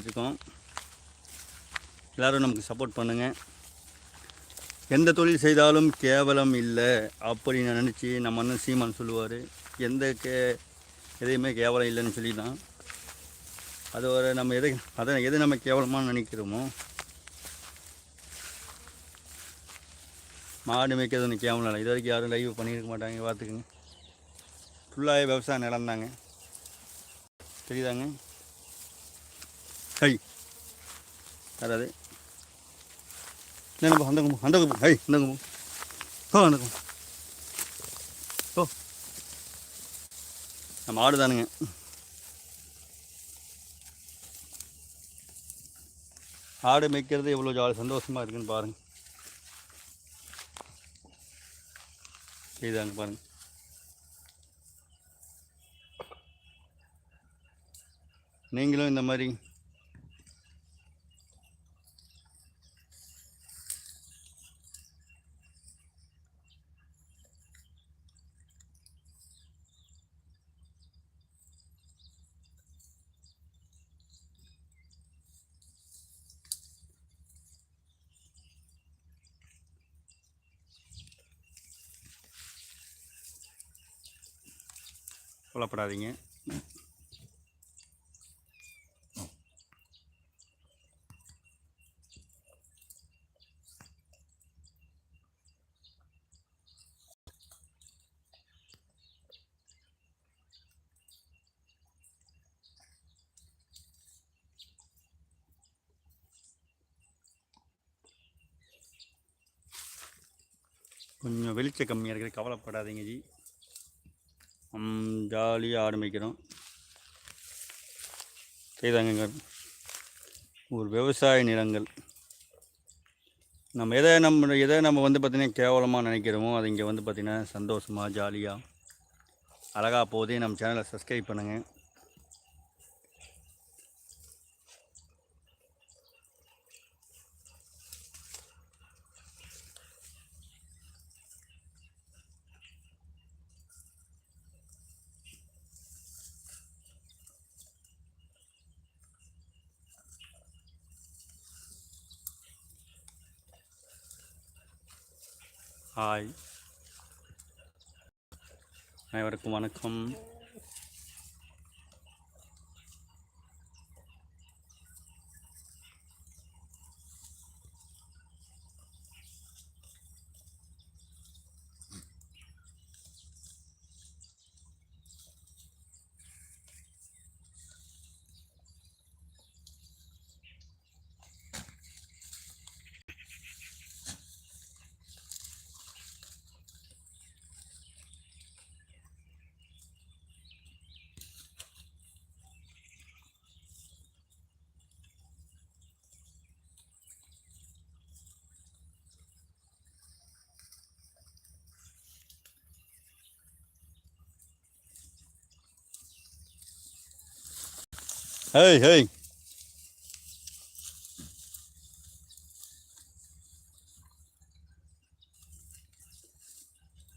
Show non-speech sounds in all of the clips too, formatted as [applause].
இருக்கோம் எல்லோரும் நமக்கு சப்போர்ட் பண்ணுங்கள் எந்த தொழில் செய்தாலும் கேவலம் இல்லை அப்படின்னு நினச்சி நம்ம அண்ணன் சீமான் சொல்லுவார். எந்த கே எதையுமே கேவலம் இல்லைன்னு சொல்லி தான் அது ஒரு நம்ம எதை அதை எது நம்ம கேவலமாக நினைக்கிறோமோ? மாடு மேய்க்கிறது ஒன்று கேவலம் இல்லை. இது வரைக்கும் யாரும் லைவ் பண்ணியிருக்க மாட்டாங்க. பார்த்துக்குங்க ஃபுல்லாகவே விவசாயம் நடந்தாங்க. தெரியுதாங்க? ஹை. யாராவது? என்ன அந்த கும்பு அந்த கும்பு ஹை அந்த கும்பு ஓ அந்த கும்பு ஓ நம்ம ஆடு தானுங்க. ஆடு மேய்க்கிறது எவ்வளோ ஜாலி சந்தோஷமாக இருக்குன்னு பாருங்க. இதுதாங்க பாருங்க. நீங்களும் இந்த மாதிரி கவலைப்படாதீங்க. கொஞ்சம் வெளிச்சம் கம்மியாக இருக்கிறது. கவலைப்படாதீங்க ஜி. ஜாலியாக ஆரம்பிக்கிறோம் செய்தாங்க ஒரு விவசாய நிலங்கள். நம்ம எதை நம்ம எதை நம்ம வந்து பார்த்திங்கன்னா கேவலமாக நினைக்கிறோமோ அது இங்கே வந்து பார்த்திங்கன்னா சந்தோஷமாக ஜாலியாக அழகாக போதே நம்ம சேனலை சப்ஸ்கிரைப் பண்ணுங்கள் ஹாய் அனைவருக்கும் வணக்கம் ஹேய் ஹேய்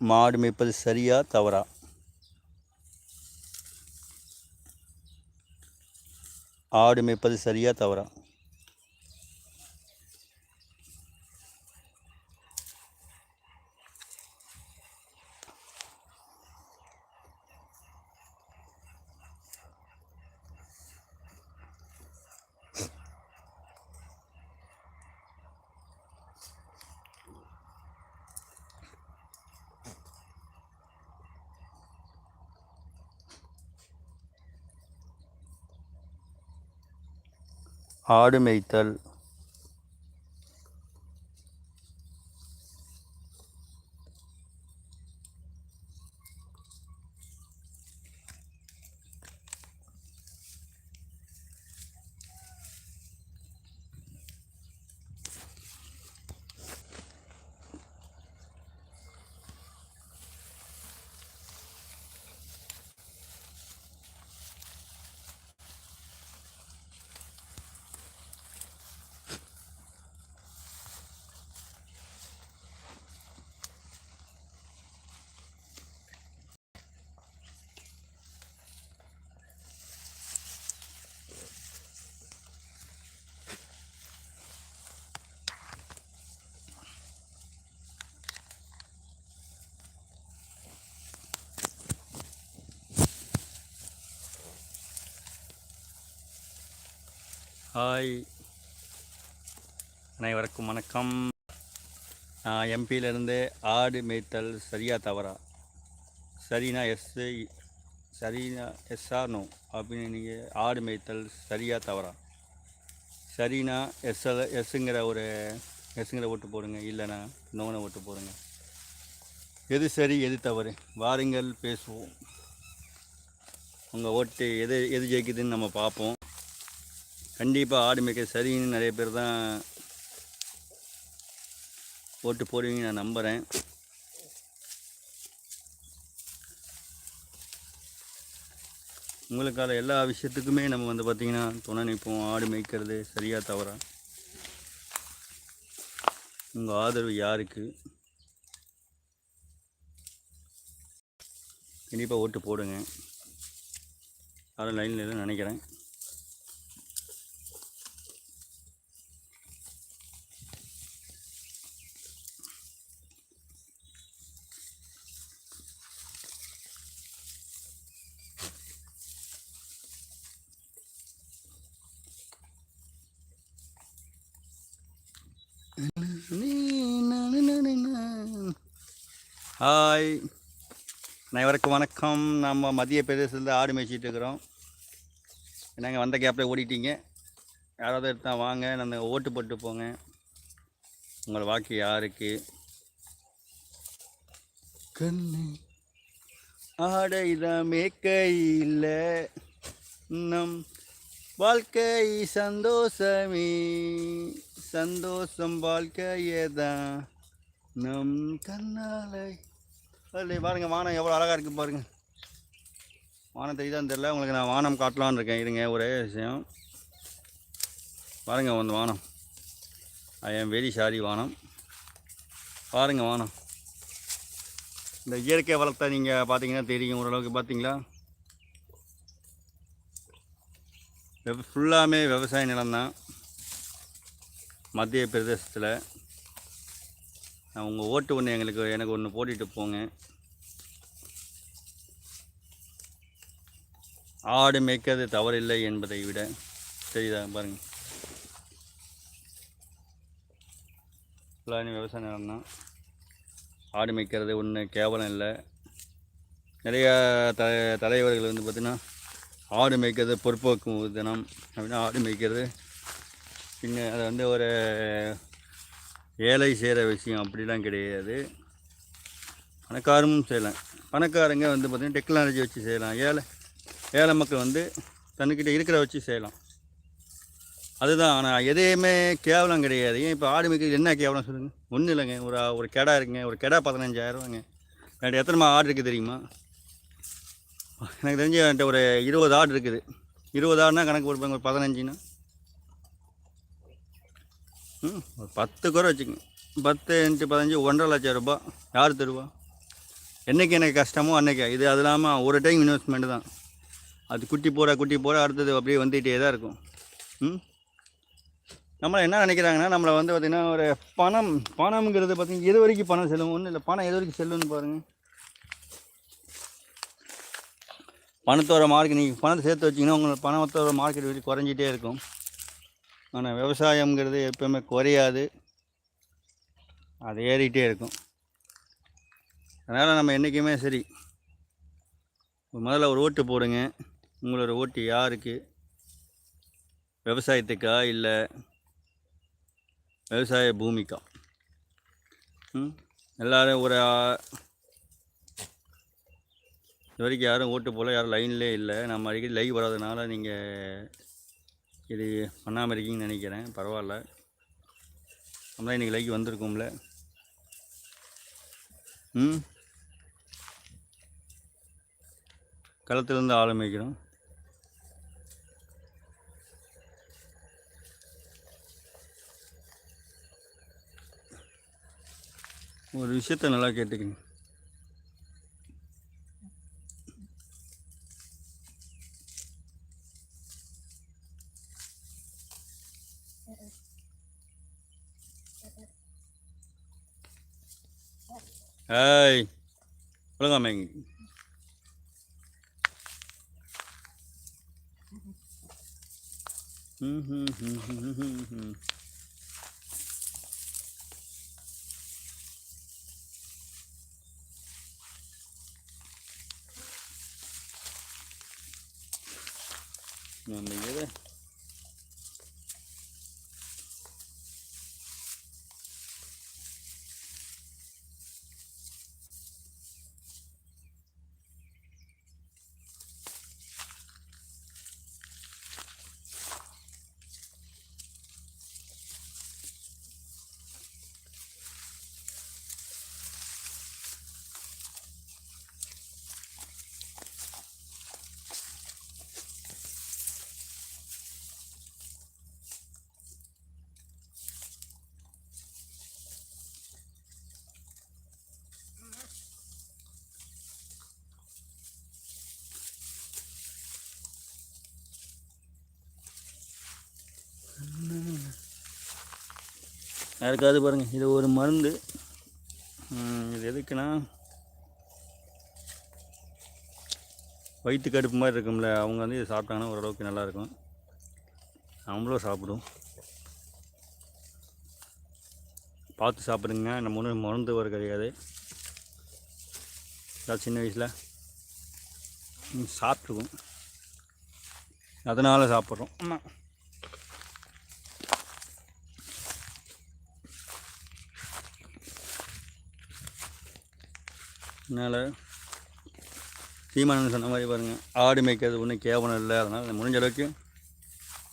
மாடு மேய்ப்பது சரியா தவறா ஆடு மேய்ப்பது சரியா தவறா ஆடு மேய்த்தல் ஹாய். அனைவருக்கும் வணக்கம். நான் எம்பியிலேருந்து ஆடு மேய்த்தல் சரியா தவறா? சரினா எஸ் சரினா எஸ்ஆ நோ? அப்படின்னு நீங்கள் ஆடு மேய்த்தல் சரியா தவறா? சரினா எஸ்எல் எஸ்ஸுங்கிற ஒரு எஸ்ஸுங்கிற ஓட்டு போடுங்க. இல்லைனா நோனை ஓட்டு போடுங்க. எது சரி எது தவறு? வாருங்கள் பேசுவோம். உங்கள் ஓட்டு எது எது ஜெயிக்குதுன்னு நம்ம பார்ப்போம். கண்டிப்பாக ஆடு மேய்க்க சரின்னு நிறைய பேர் தான் ஓட்டு போடுவீங்க நான் நம்புகிறேன் உங்களுக்கான எல்லா விஷயத்துக்குமே நம்ம வந்து பார்த்திங்கன்னா துணை நிற்போம். ஆடு மேய்க்கிறது சரியாக தவறா? உங்கள் ஆதரவு யாருக்கு? கண்டிப்பாக ஓட்டு போடுங்க. யாரும் லைனில் எதுவும் நினைக்கிறேன். ஹாய். அனைவருக்கும் வணக்கம். நம்ம மத்திய பிரதேசத்தில் ஆடு மேய்ச்சிட்டு இருக்கிறோம். நாங்கள் வந்த கேப்பில் ஓடிட்டீங்க? யாராவது எடுத்தால் வாங்க. நான் ஓட்டு போட்டு போங்க. உங்களை வாக்கு யாருக்கு? கண்ணு. ஆடைதான் மேய்க்கையில் நம் வாழ்க்கை சந்தோஷமே. சந்தோஷம் வாழ்க்கையே தான் நம் கண்ணாலை இல்லை பாருங்கள் வானம் எவ்வளோ அழகாக இருக்குது பாருங்கள் வானம் தெரியுதான்னு தெரில உங்களுக்கு நான் வானம் காட்டலான்னு இருக்கேன். இருங்க ஒரே விஷயம். பாருங்கள் வந்து வானம். ஐ எம் வெரி சாரி வானம். பாருங்கள் வானம். இந்த இயற்கை வளத்தை நீங்கள் பார்த்தீங்கன்னா தெரியும் ஓரளவுக்கு பார்த்தீங்களா? ஃபுல்லாமே விவசாய நிலம்தான் மத்திய பிரதேசத்தில். உங்கள் ஓட்டு ஒன்று எங்களுக்கு எனக்கு ஒன்று போட்டுட்டு போங்க. ஆடு மேய்க்கிறது தவறில்லை என்பதை விட தெரியுதா? பாருங்கள் ஃபுல்லாக விவசாய நிலம் தான். ஆடு மேய்க்கிறது ஒன்று கேவலம் இல்லை. நிறையா த தலைவர்கள் வந்து பார்த்திங்கன்னா ஆடு மேய்க்கிறது பொறுப்போக்கு தினம் அப்படின்னா ஆடு மேய்க்கிறது பின்ன அதை வந்து ஒரு ஏழை செய்கிற விஷயம் அப்படிலாம் கிடையாது. பணக்காரமும் செய்யலாம். பணக்காரங்க வந்து பார்த்திங்கன்னா டெக்னாலஜி வச்சு செய்யலாம். ஏழை ஏழை மக்கள் வந்து தன்னுக்கிட்ட இருக்கிற வச்சு செய்யலாம். அதுதான். ஆனால் எதையுமே கேவலம் கிடையாது. ஏன் இப்போ ஆடு மேய்க்கிறது என்ன கேவலம் சொல்லுங்கள் ஒன்றும் இல்லைங்க. ஒரு ஒரு கெடா இருக்குங்க. ஒரு கெடா பதினஞ்சாயிரரூவாங்க என்கிட்ட எத்தனை ஆடு இருக்குது தெரியுமா? எனக்கு தெரிஞ்சு என்கிட்ட ஒரு இருபது ஆடு இருக்குது. இருபது ஆடுனா கணக்கு கொடுப்பாங்க ஒரு பதினஞ்சுன்னா. ம் ஒரு பத்து குறை வச்சுக்கோங்க. பத்து இன்ட்டு பதினஞ்சு ஒன்றரை லட்சம் ரூபா யார் தருவா? என்றைக்கு எனக்கு கஷ்டமோ அன்றைக்கி இது அது இல்லாமல் ஒரு டைம் இன்வெஸ்ட்மெண்ட்டு தான். அது குட்டி போகிற குட்டி போகிற அடுத்தது அப்படியே வந்துகிட்டே தான் இருக்கும். ம்? நம்மளை என்ன நினைக்கிறாங்கன்னா நம்மளை வந்து பார்த்திங்கன்னா ஒரு பணம் பணம்ங்கிறது பார்த்திங்கன்னா எது வரைக்கும் பணம் செல்லும்? ஒன்றும் இல்லை. பணம் எது வரைக்கும் செல்லுன்னு பாருங்கள் பணத்தோட மார்க்கெட் நீங்கள் பணத்தை சேர்த்து வச்சிங்கன்னா உங்களுக்கு பணத்தோட மார்க்கெட் வெளியே குறைஞ்சிட்டே இருக்கும். ஆனால் விவசாயங்கிறது எப்பவுமே குறையாது. அது ஏறிக்கிட்டே இருக்கும். அதனால் நம்ம என்றைக்குமே சரி முதல்ல ஒரு ஓட்டு போடுங்க. உங்களோட ஓட்டு யாருக்கு? விவசாயத்துக்கா இல்லை விவசாய பூமிக்கா? எல்லோரும் ஒரு இது வரைக்கும் யாரும் ஓட்டு போல யாரும் லைன்லேயே இல்லை. நம்ம அடிக்கடி லைவ் வராதனால நீங்கள் இது பண்ணாமல் இருக்கீங்கன்னு நினைக்கிறேன். பரவாயில்ல. நம்ம தான் இன்றைக்கி லைக் வந்திருக்கோம்ல. ம்? களத்துலேருந்து ஆரம்பிக்கிறோம் ஒரு விஷயத்த நல்லா கேட்டுக்கங்க ஏய் ஒழுங்காமேங்க ம் ம் ம் ம் ம் ம் யாருக்காவது பாருங்கள் இது ஒரு மருந்து. இது எதுக்குன்னா வயிற்று கடுப்பு மாதிரி இருக்கும்ல அவங்க வந்து இதை சாப்பிட்டாங்கன்னா ஓரளவுக்கு நல்லாயிருக்கும். நம்மளும் சாப்பிடுவோம். பார்த்து சாப்பிடுங்க. நம்ம ஒன்றும் மருந்து வர கிடையாது. ஏதாவது சின்ன வயசில் சாப்பிட்ருக்கோம். அதனால் சாப்பிட்றோம். ஆமாம் அதனால் சீமானன் சொன்ன மாதிரி பாருங்கள் ஆடு மேய்க்கிறது ஒன்றும் கேவலம் இல்லை. அதனால் முடிஞ்ச அளவுக்கு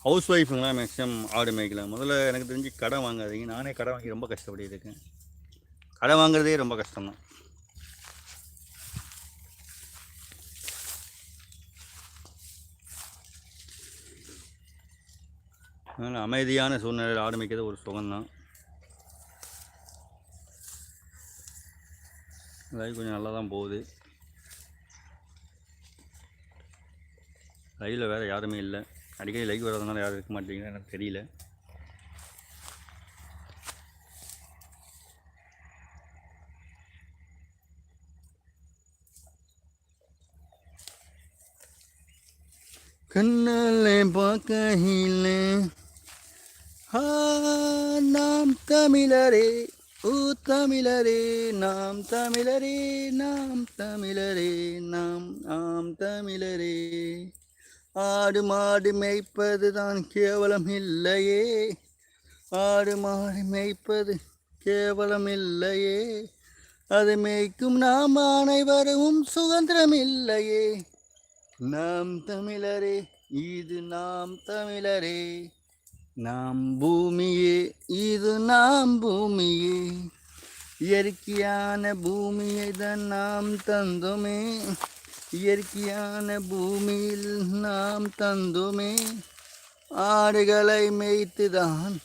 ஹவுஸ் ஒய்ஃபுங்களாம் மேக்ஸிமம் ஆடு மேய்க்கலாம் முதல்ல எனக்கு தெரிஞ்சு கடை வாங்காதீங்க. நானே கடை வாங்கி ரொம்ப கஷ்டப்பட்டு இருக்கேன். வாங்குறதே ரொம்ப கஷ்டம்தான். அதனால் அமைதியான சூழ்நிலையில் ஆடு மேய்க்கிறது ஒரு சுகம்தான். லைவ் கொஞ்சம் நல்லா தான் போகுது. லைவில் வேறு யாருமே இல்லை. அடிக்கடி லைவ் வர்றதுனால யாரும் இருக்க மாட்டேங்குது எனக்கு தெரியல. கண்ணால் பார்க்கையில் நாம் தமிழரே. ஊ தமிழரே நாம் தமிழரே நாம் தமிழரே நாம் ஆம் தமிழரே. ஆடு மாடு மேய்ப்பது தான் கேவலம் இல்லையே. ஆடு மாடு மேய்ப்பது கேவலம் இல்லையே. அது மேய்க்கும் நாம் அனைவரும் சுதந்திரம் இல்லையே. நாம் தமிழரே இது நாம் தமிழரே. நாம் பூமியே இது நாம் பூமியே. இயற்கையான பூமியை தான் நாம் தந்தோமே. இயற்கையான பூமியில் நாம் தந்தோமே. ஆடுகளை மேய்த்துதான்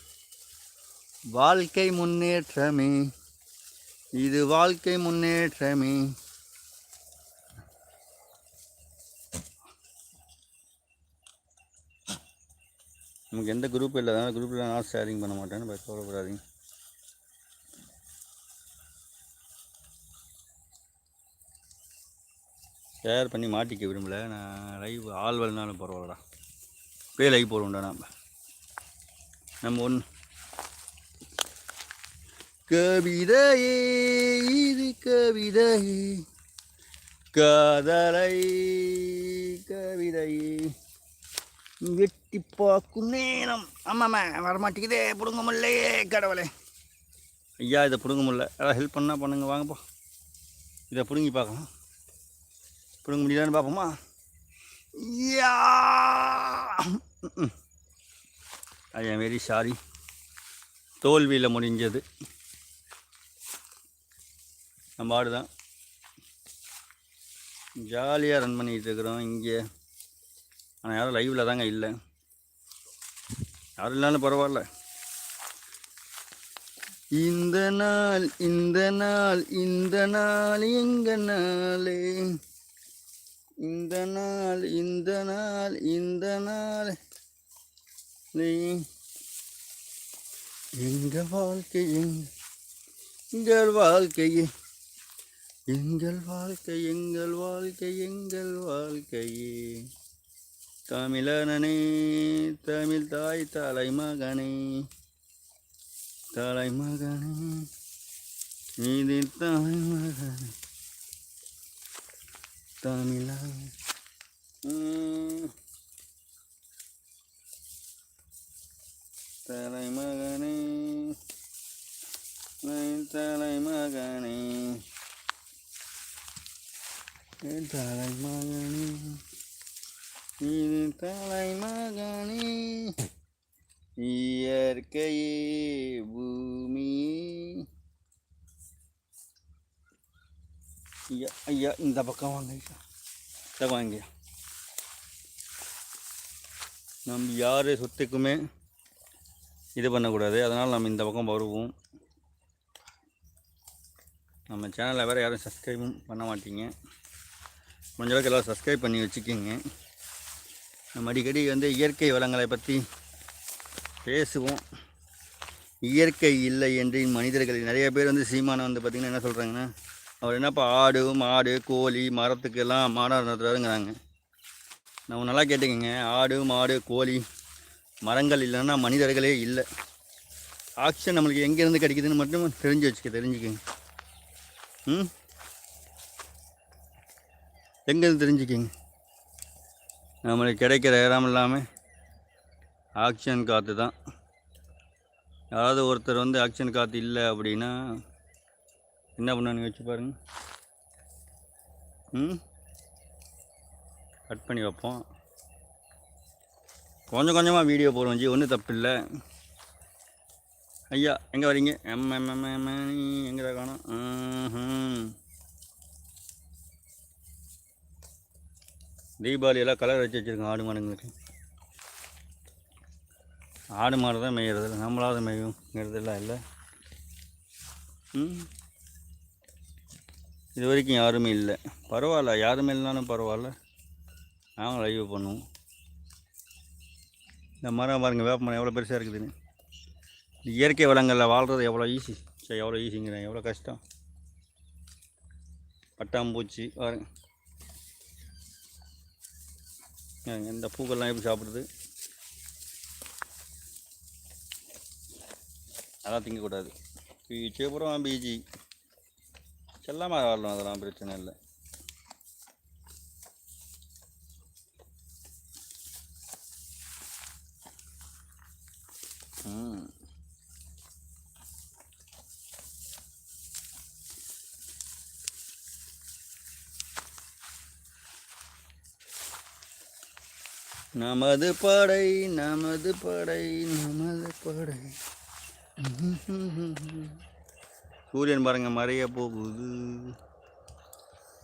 வாழ்க்கை முன்னேற்றமே. இது வாழ்க்கை முன்னேற்றமே. நமக்கு எந்த குரூப் இல்லை அதனால் குரூப்பில் நான் ஷேரிங் பண்ண மாட்டேன்னு பட் கவலைப்படாதீங்க. ஷேர் பண்ணி மாட்டிக்க விரும்பல. நான் லைவ் ஆள் வரனாலும் பரவாயில்லடா. பே லைவ் போடுவோம்டா நம்ம நம்ம ஒன்று கவிதையே இது கவிதையே. காதலை கவிதையே. பார்க்கும் நேரம் ஆமாம்மா வரமாட்டேங்குதே பிடுங்க முடியலையே கடவுளே. ஐயா இதை பிடுங்க முடியல யாராவது ஹெல்ப் பண்ணால் பண்ணுங்க வாங்கப்பா இதை பிடுங்கி பார்க்கலாம். பிடுங்க முடியலான்னு பார்ப்போமா? யா ஐ ஆம் வெரி சாரி தோல்வியில் முடிஞ்சது. நம்ம ஆடு தான் ஜாலியாக ரன் பண்ணிகிட்டு இருக்கிறோம் இங்கே. ஆனால் யாரும் லைவில் தாங்க இல்லை. யாரும் இல்லைனாலும் பரவாயில்ல. இந்த நாள் இந்த நாள் இந்த நாள் எங்க நாளே? இந்த நாள் இந்த நாள் இந்த நாள்? நீ- எங்க வாழ்க்கை எங்கள் வாழ்க்கையே எங்கள் வாழ்க்கை எங்கள் வாழ்க்கை எங்கள் வாழ்க்கையே. தமிழனே தமிழ் தாய் தலைமகனே தலைமகனே இது தலைமகனே தமிழா தலைமகனே தலைமகனே தலைமகனே. இது தலைமகனே இயற்கையே பூமி. ஐயா ஐயா இந்த பக்கம் வாங்க ஐயா. இதை வாங்க நம்ம யார் சொத்துக்குமே இது பண்ணக்கூடாது. அதனால் நம்ம இந்த பக்கம் வருவோம். நம்ம சேனலை வேறு யாரும் சப்ஸ்கிரைபும் பண்ண மாட்டீங்க. முடிஞ்சளவுக்கு எல்லோரும் சப்ஸ்கிரைப் பண்ணி வச்சுக்கிங்க. நம்ம அடிக்கடி வந்து இயற்கை வளங்களை பற்றி பேசுவோம். இயற்கை இல்லை என்று மனிதர்கள் நிறைய பேர் வந்து சீமானை வந்து பார்த்திங்கன்னா என்ன சொல்கிறாங்கன்னா அவர் என்னப்பா ஆடு மாடு கோழி மரத்துக்கெல்லாம் மாடாக நடத்துறாருங்கிறாங்க. நம்ம நல்லா கேட்டுக்கங்க. ஆடு மாடு கோழி மரங்கள் இல்லைன்னா மனிதர்களே இல்லை. ஆக்சிஜன் நம்மளுக்கு எங்கேருந்து கிடைக்குதுன்னு மட்டும் தெரிஞ்சு வச்சுக்க தெரிஞ்சுக்கங்க. ம்? எங்கேருந்து தெரிஞ்சுக்கிங்க? நம்மளுக்கு கிடைக்கிற இடம் இல்லாமல் ஆக்சிஜன் காற்று தான் யாராவது ஒருத்தர் வந்து ஆக்சிஜன் காற்று இல்லை அப்படின்னா என்ன பண்ணான்னு வச்சு பாருங்க ம் கட் பண்ணி வைப்போம் கொஞ்சம் கொஞ்சமாக வீடியோ போடுவோம் ஜி ஒன்றும் தப்பு இல்லை ஐயா எங்கே வரீங்க எம் எம் எம் எம் எங்கே காணும் தீபாவளி எல்லாம் கலர் வச்சு வச்சுருக்கோம் ஆடு மாடுங்களுக்கு. ஆடு மாடு தான் மேய்கிறது இல்லை நம்மளாவது மேயுங்கிறதெல்லாம் இல்லை. ம். இது வரைக்கும் யாருமே இல்லை. பரவாயில்ல. யாருமே இல்லைனாலும் பரவாயில்ல. நாங்கள் லைவ் பண்ணுவோம். இந்த மரம் பாருங்கள் வேப்ப மரம் எவ்வளோ பெருசாக இருக்குதுன்னு இயற்கை வளங்களில் வாழ்கிறது எவ்வளோ ஈஸி. சரி எவ்வளோ ஈஸிங்கிறேன். எவ்வளோ கஷ்டம். பட்டாம்பூச்சி பாருங்க. இந்த பூக்கள்லாம் எப்படி சாப்பிட்றது? அதெல்லாம் திங்கக்கூடாது. பீச்சு அப்புறம் பீஜி செல்லாமல் வரலாம் அதெல்லாம் பிரச்சனை இல்லை. ம். நமது படை நமது படை நமது படை. சூரியன் பாருங்க மறைய போகுது.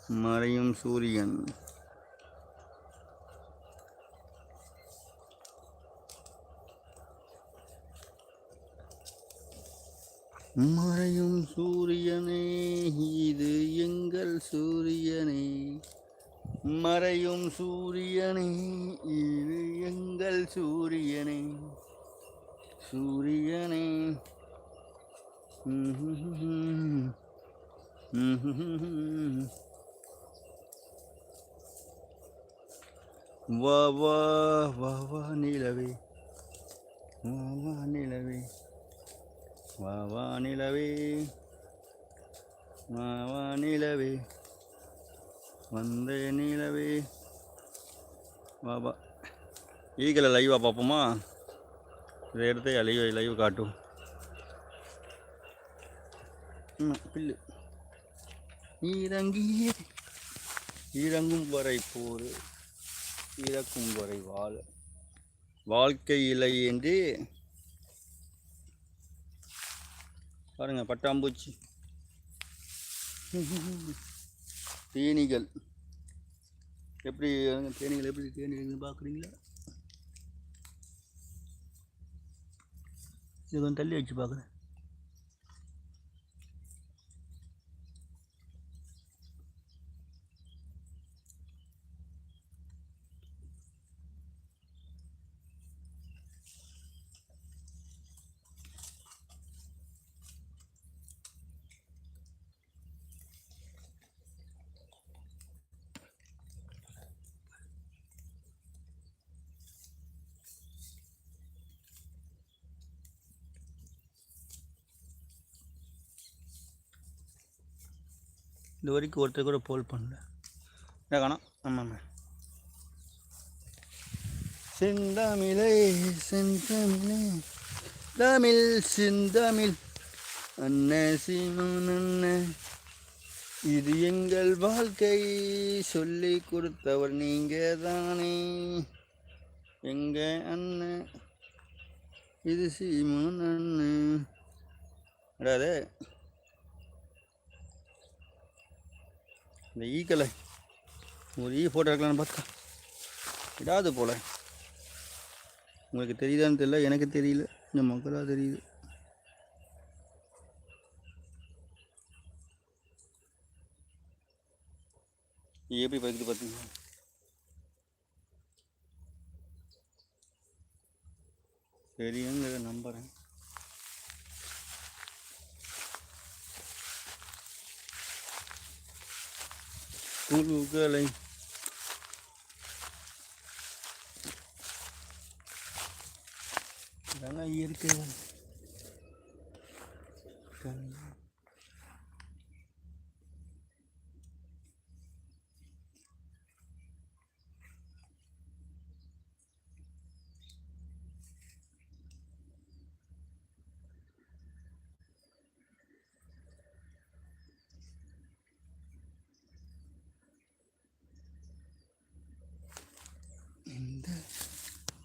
மறையும் சூரியன். மறையும் சூரியனே இது எங்கள் சூரியனே. மறையும் சூரியனே இது எங்கள் சூரியனே. சூரியனே. வா வா வா வா நிலவே. வா வா நிலவே. வா வா நிலவே. வா வா நிலவே. வந்த நிலவே. வா ஈகலை லைவாக பார்ப்போமா? இதை எடுத்து லைவ் லைவ் காட்டும். ம், பில்லு. இறங்கிய இறங்கும் வரை போர். இறக்கும் வரை வாழ. வாழ்க்கை இல்லை என்று. பாருங்கள் பட்டாம்பூச்சி. [laughs] தேனீகள். எப்படி அஹ், தேனீகள் எப்படி தேனீகள் பார்க்குறீங்களா? இது கொஞ்சம் தள்ளி வச்சு பார்க்குறேன். இது வரைக்கும் ஒருத்தர் கூட போல் பண்ணல. என்ன காணோம். ஆமாம் செந்தமிழே செந்தமிழே தமிழ் செந்தமிழ். அண்ணன் சீமன் அண்ணன் இது எங்கள் வாழ்க்கை. சொல்லி கொடுத்தவர் நீங்கள் தானே எங்க அண்ணன் இது சீமான் அண்ணன் அடாது இந்த ஈக்களை ஒரு ஈ ஃபோட்டோ எடுக்கலான்னு பார்த்தா. விடாது போல. உங்களுக்கு தெரியுதான்னு தெரியல எனக்கு தெரியல. இந்த மக்களாக தெரியுது. எப்படி பகுது பார்த்தீங்கன்னா தெரியுங்கிறத நம்புகிறேன் குழுக்களை இதெல்லாம் இயற்கை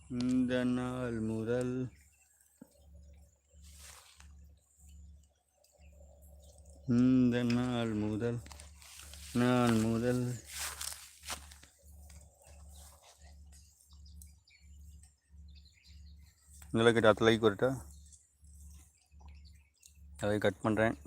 இந்த நாள் முதல். இந்த நாள் முதல் நாள் முதல். நிலக்கிட்ட அத்தலைக்கு லைக் வரட்டா அதை கட் பண்ணுறேன்